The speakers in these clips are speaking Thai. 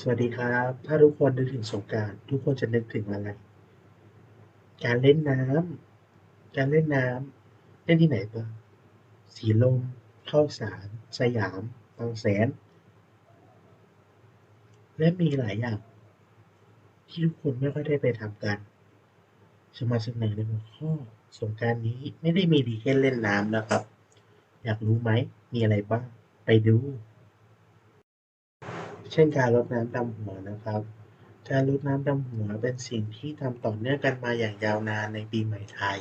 สวัสดีครับ ถ้าทุกคนนึกถึงสงกานต์ทุกคนจะนึกถึงอะไร การเล่นน้ำการเล่นน้ำเล่นที่ไหนบ้างสีลม เข้าวสาร สยาม บางแสน และมีหลายอย่าง ที่ทุกคนไม่ค่อยได้ไปทำกันจะมาเสนอในหัวข้อสงกานต์นี้ไม่ได้มีดีแค่เล่นน้ำนะครับ อยากรู้ไหม มีอะไรบ้าง ไปดู เช่นการรดน้ำดำหัวนะครับ การรดน้ำดำหัวเป็นสิ่งที่ทำต่อเนื่องกันมาอย่างยาวนานในปีใหม่ไทย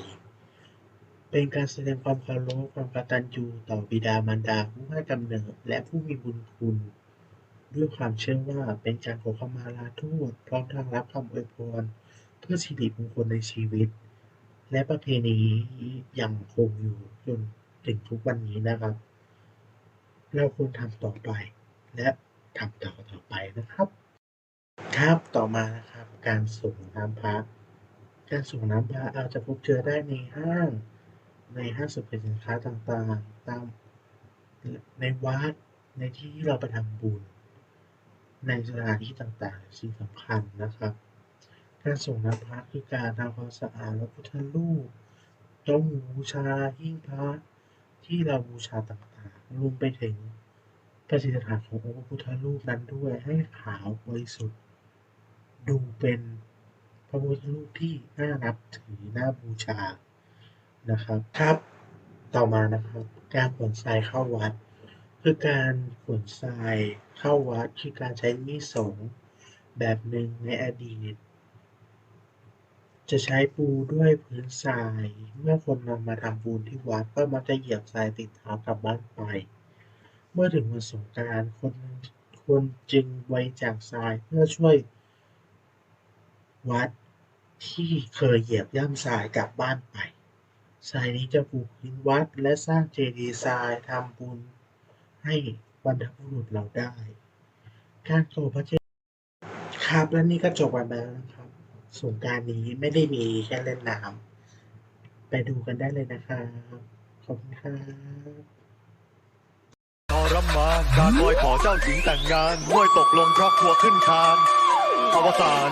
เป็นการแสดงความเคารพความกตัญญูต่อบิดามารดาผู้ให้กำเนิดและผู้มีบุญคุณ ด้วยความเชื่อว่าเป็นการขอขมาลาโทษพร้อมทางรับคำอวยพรเพื่อสิริมงคลในชีวิต และประเพณียังคงอยู่จนถึงทุกวันนี้นะครับ เราควรทำต่อไปและทำต่อต่อไปนะครับ ครับต่อมานะครับ การ ส่งน้ำพระ การส่งน้ำพระอาจจะพบเจอได้ในห้าง ในห้างสรรพสินค้าต่างๆ ตาม ในวัด ในที่ที่เราไปทำบุญ ในสถานที่ต่างๆ สิ่งสำคัญนะครับ การส่งน้ำพระคือการทำความสะอาดพระพุทธรูปต๊ะหมู่บูชาหิ้งพระที่เราบูชาต่างๆ รวมไปถึงประดิษฐานขององค์พระพุทธรูปนั้นด้วยให้ขาวบริสุทธิ์ ดูเป็นพระพุทธรูปที่น่านับถือน่าบูชานะครับครับ ต่อมานะครับ การขนทรายเข้าวัด คือการขนทรายเข้าวัดคือการใช้มีดสงแบบหนึ่งในอดีต จะใช้ปูด้วยพื้นทราย เมื่อคนนำมาทำบุญที่วัดก็มักจะเหยียบทรายติดเท้ากลับบ้านไป เมื่อถึงวันสงกรานต์คนคนจึงบริจาคทรายเพื่อช่วย วัดที่เคยเหยียบย่ำทรายกลับบ้านไปทรายนี้จะปูพื้นวัดและสร้างเจดีย์ทรายทำบุญให้บรรพบุรุษเราได้ การโปรพระเจ้าครับและนี่ก็จบไปแล้วนะครับสงกานต์นี้ไม่ได้มีแค่เล่นน้ำไปดูกันได้เลยนะครับ ขอบคุณครับทรมานการคอยขอเจ้าหญิงแต่งงานห้วยตกลงเพราะครัวขึ้นคานอวสาน